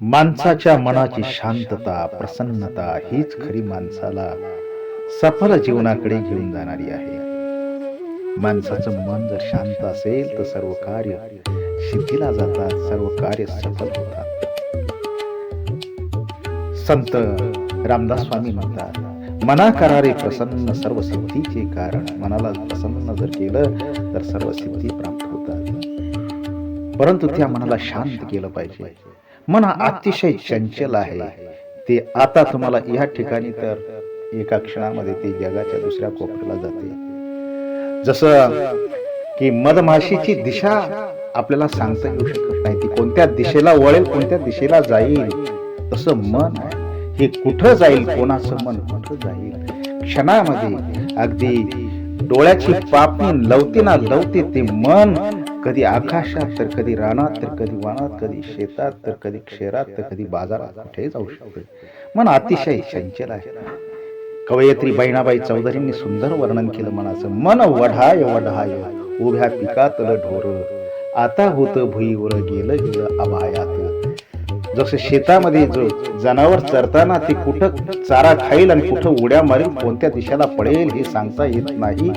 माणसाच्या मनाची शांतता प्रसन्नता हीच खरी माणसाला सफल जीवनाकडे घेऊन जाणारी आहे. माणसाचं मन जर शांत असेल तर सर्व कार्य सिद्धीला जातात सर्व कार्य सफल होतात. संत रामदास स्वामी म्हणतात मना करारे प्रसन्न सर्व सिद्धीचे कारण मनाला प्रसन्न जर केलं तर सर्व सिद्धी प्राप्त होतात. परंतु त्या मनाला शांत केलं पाहिजे. मन अतिशय चंचल आहे. ते आता तुम्हाला या ठिकाणी तर एका क्षणामध्ये ते जगाच्या दुसऱ्या कोपऱ्याला जाते. जसं की मधमाशीची दिशा आपल्याला सांगता येऊ शकत नाही. ती कोणत्या दिशेला वळेल कोणत्या दिशेला जाईल. तसं मन हे कुठं जाईल कोणाचं मन कुठं जाईल? क्षणामध्ये अगदी डोळ्याची पापणी लवते ना लवते ते मन कधी आकाशात तर कधी रानात तर कधी वनात कधी शेतात तर कधी क्षेरात तर कधी बाजारात कुठेही जाऊ शकते मन अतिशय चंचल आहे. कवयित्री बहिणाबाई चौधरींनी सुंदर वर्णन केलं मनाचं. मन वढाय वढाय उभ्या पिकातलं ढोर. आता होत भुईवर गेलं गेलं अभायात. जसं शेतामध्ये जो जनावर चरताना ते कुठं चारा खाईल आणि कुठं उड्या मारेल कोणत्या दिशेला पडेल हे सांगता येत नाही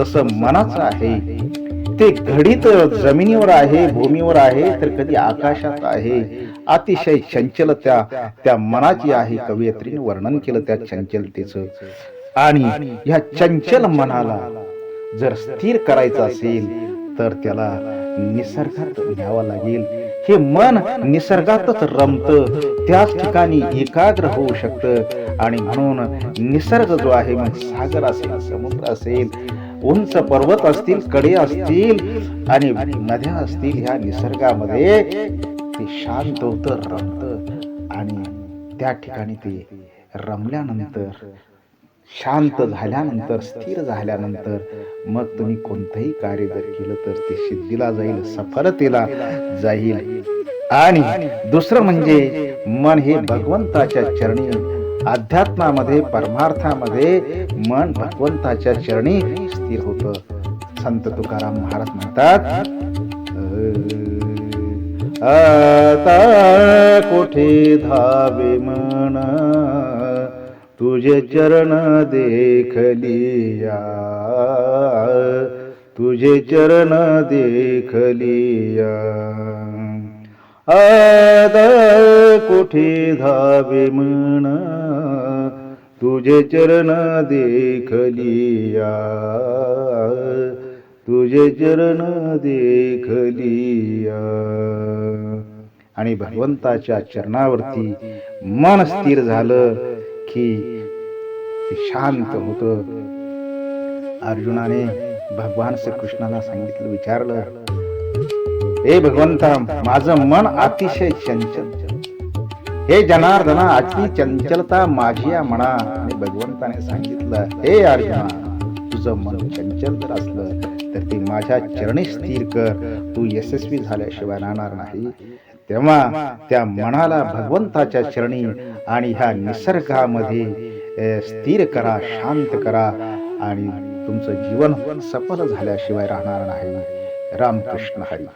तसं मनाचं आहे. ते घडीत जमिनीवर आहे भूमीवर आहे तर कधी आकाशात आहे. अतिशय चंचल त्या त्या मनाची आहे. कवयित्रीने वर्णन केलं त्या चंचलतेचं. आणि ह्या चंचल मनाला जर स्थिर करायचं असेल तर त्याला निसर्गात न्यावं लागेल. हे मन निसर्गातच रमत. त्याच ठिकाणी एकाग्र होऊ शकतं. आणि म्हणून निसर्ग जो आहे मग सागर असेल समुद्र असेल उंच पर्वत असतील कडे असतील आणि नद्या असतील ह्या निसर्गामध्ये ते शांत होत रमत आणि त्या ठिकाणी ते रमल्यानंतर शांत झाल्यानंतर स्थिर झाल्यानंतर मग तुम्ही कोणतंही कार्य जर केलं तर ते सिद्धीला जाईल सफलतेला जाईल. आणि दुसरं म्हणजे मन हे भगवंताच्या चरणी अध्यात्मामध्ये परमार्थामध्ये मन भगवंताच्या चरणी स्थिर होत. संत तुकाराम महाराज म्हणतात आता कोठे धावे मन तुझे चरण देखलिया. तुझे चरण देखलिया. आद कोठे धावे म्हणा? तुझे चरण देखलिया. तुझे चरण देखलिया. आणि भगवंताच्या चरणावरती मन स्थिर झालं की शांत होत. अर्जुनाने भगवान श्रीकृष्णाला सांगितलं विचारलं हे भगवंता माझं मन अतिशय चंचल. हे जनार्दना अति चंचलता माझिया म्हणा. आणि भगवंताने सांगितलं हे अर्जुना तुझं मन चंचल जर असलं तर ते माझ्या चरणी स्थिर कर. तू यशस्वी झाल्याशिवाय राहणार नाही. तेव्हा त्या मनाला भगवंताच्या चरणी आणि ह्या निसर्गामध्ये स्थिर करा शांत करा आणि तुमचं जीवन सफल झाल्याशिवाय राहणार नाही. रामकृष्ण हरी.